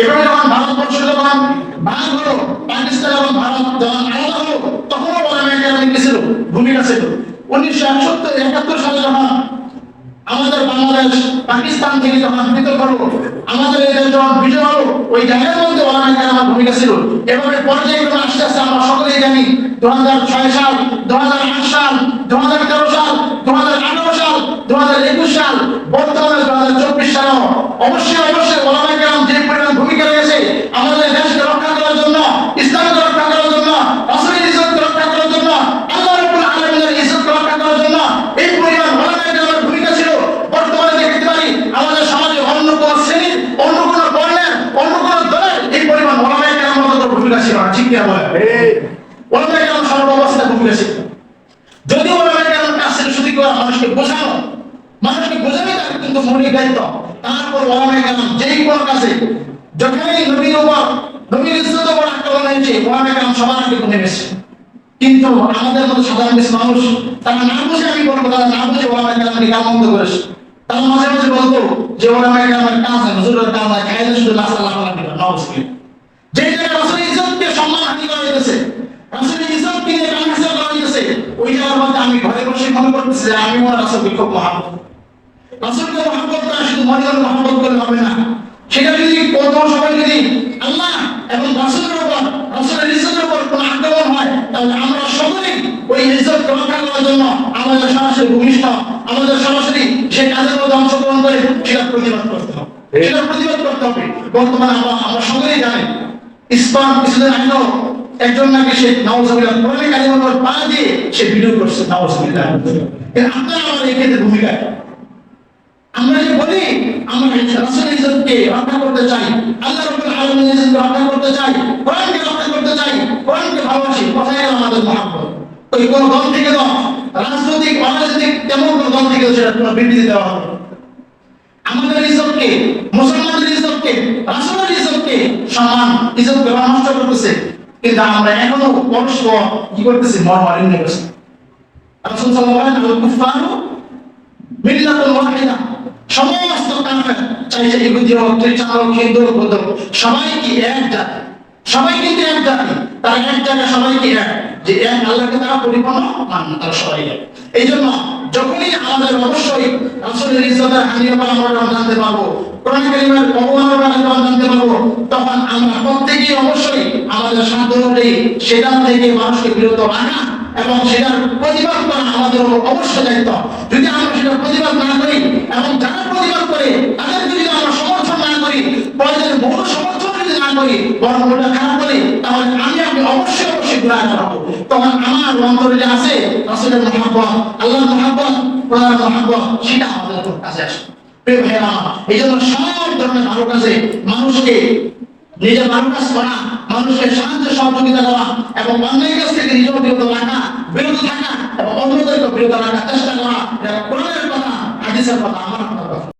এভাবে যখন ভারতবর্ষ যখন ভাগ হলো, পাকিস্তান এবং ভারত যখন আলাদা হলো, তখনও ওলামায়ে কেরামের কি ছিল ভূমিকা ছিল। উনিশশো একসত্তর একাত্তর সালে যখন আমাদের বাংলাদেশ পাকিস্তান থেকে যখন পৃথক হলো, আমাদের এই যখন বিজয় হলো, ওই জায়গার মধ্যে ওলামায়ে কেরামের ভূমিকা ছিল। এভাবে পর্যায়ক্রমে আস্তে আস্তে আমরা সকলেই জানি দু হাজার ছয় সাল দু হাজার আট সাল দু হাজার তেরো সাল দু হাজার আঠারো সাল দু হাজার একুশ সাল, বর্তমানে দু হাজার চব্বিশ সাল অবশ্যই অবশ্যই ওলামায়ে কেরাম যে পরিমাণ ভূমিকা রয়েছে আমাদের দেশকে রক্ষা করার জন্য ইসলামকে রক্ষা করার জন্য রাসূলের ইজ্জতকে রক্ষা করার জন্য আল্লাহ রাব্বুল আলামিনের ইজ্জতকে রক্ষা করার জন্য এই পরিমাণ ওলামায়ে কেরামের ভূমিকা ছিল বর্তমানে দেখতে পারি আমাদের সমাজে অন্য কোন শ্রেণির অন্য কোন বর্ণের অন্য কোন দলের এই পরিমাণ ওলামায়ে কেরামের মতো ভূমিকা ছিল না ঠিক কিনা যদি মানুষকে বোঝানো মানুষকে বোঝানোই তার কিন্তু মৌলিক দায়িত্ব। তারপর ওলামায়ে কেরাম যেই কোনো কাজে যখনই নবীর উপর, নবীর ইজ্জত উপর আক্রমণ হয়েছে, ওলামায়ে কেরাম সবার আগে নেমেছে কিন্তু আমাদের মতো সাধারণ দেশ মানুষ, তারা না বুঝে আমি বলব, তারা না বুঝে ওলামায়ে কেরামকে কামন্ত করেছে। তারা মাঝে মাঝে বলতো যে ওলামায়ে কেরামের কাজ হয় হুজুরের কাজ হয় খাইলে শুধু লাসা লাফা লাফি করে নওয়াজকে যে জায়গায় ইজ্জতকে সম্মান হানি করা হইতেছে। রাসূলের ইজ্জতকে নিয়ে কামহাসা করা হইতেছে। ওই জায়গার মধ্যে আমি ঘরে বসে মনে করতেছি যে আমি ওনার রাসূলকে খুব মহাব্বত রাসূলকে মহাব্বত করা শুধু মনে করে মহাব্বত করলে হবে না। সেটা যদি কোনো সবাই যদি আল্লাহ এবং রাসূলের উপর রাসূলের ইজ্জতের উপর কোনো আক্রমণ হয় তাহলে আমরা সকলেই ওই ইজ্জত রক্ষা করার জন্য আমাদের সরাসরি ভূমিষ্ঠ আমাদের সরাসরি সেই কাজের মধ্যে অংশগ্রহণ করে সেটা প্রতিবাদ করতে হবে। সেটা প্রতিবাদ করতে হবে। বর্তমানে আমরা আমরা সকলেই জানি ইসলাম কিছুদিন আগেও একজন নাকি সে নওয়াজবিল্লাহ কোরআনে কালিমার উপর পা দিয়ে সে ভিডিও করছে নওয়াজবিল্লাহ আপনারা আমার এই ক্ষেত্রে ভূমিকা আমরা যে বলি, আমরা ইজ্জতকে রক্ষা করতে চাই, আল্লাহ রাব্বুল ইজ্জতকে রক্ষা করতে চাই, কোরআনকে রক্ষা করতে চাই, কোরআনকে ভালোবাসি গেল আমাদের মহাব্বত। ওই কোন দল থেকে তো রাজনৈতিক, অরাজনৈতিক, তেমন কোন দল থেকে সেটা কোনো বিবৃতি দেওয়া হবে আমাদের মুসলমানদের ইজ্জতকে সম্মান ইজ্জতকে নষ্ট করতেছে। কিন্তু আমরা এখনও পরস্পর কি করতেছি? রাসূল সাল্লাল্লাহু আলাইহি ওয়া সাল্লাম কুফারু মিল্লাতুল ওয়াহিদা। সমস্ত কাফের চাই সে ইহুদি হোক, খ্রিস্টান হিন্দু বৌদ্ধ সবাই কি এক জাতি? সবাই কিন্তু এক জাতি। তারা এক জায়গায়, সবাই কি এক? যে এক আল্লাহকে তারা পরিপূর্ণ তারা সবাই এক। এই জন্য যখনই আমাদের অবশ্যই রাসূলের ইজ্জতের ব্যাপারে আমরা জানতে পারব, কোরআন কারিমের অবমাননার ব্যাপারে যখন জানতে পারব তখন আমরা প্রত্যেকেই অবশ্যই আমাদের সাধ্য অনুযায়ী সেটা থেকে মানুষকে বিরত রাখা এবং সেটার প্রতিবাদ করা আমাদের অবশ্যই দায়িত্ব। যদি আমরা সেটার প্রতিবাদ না করি এবং যারা প্রতিবাদ করে, তাদেরকে যদি আমরা সমর্থন না করি প্রয়োজনের মূল সমর্থন যদি না করি, বরং ওটা খারাপ করি, তাহলে আমি আপনি অবশ্যই অবশ্যই গুণাহ করাবো তখন আমার অন্তরে যে আছে, রাসূলের মহাব্বত, আল্লাহর মহাব্বত প্রধান মহাব্বত, সেটা আমাদের কাছে আসে। এই জন্য সব ধরনের ভালো কাজে মানুষকে নিজের মানুষ করা মানুষের সাহায্য, সহযোগিতা করা এবং অন্যের কাছ থেকে নিজেও বিরত রাখা, বিরত থাকা এবং অন্যদেরকে বিরত রাখার চেষ্টা করা কোরআনের কথা, হাদিসের কথা, আমার কথা।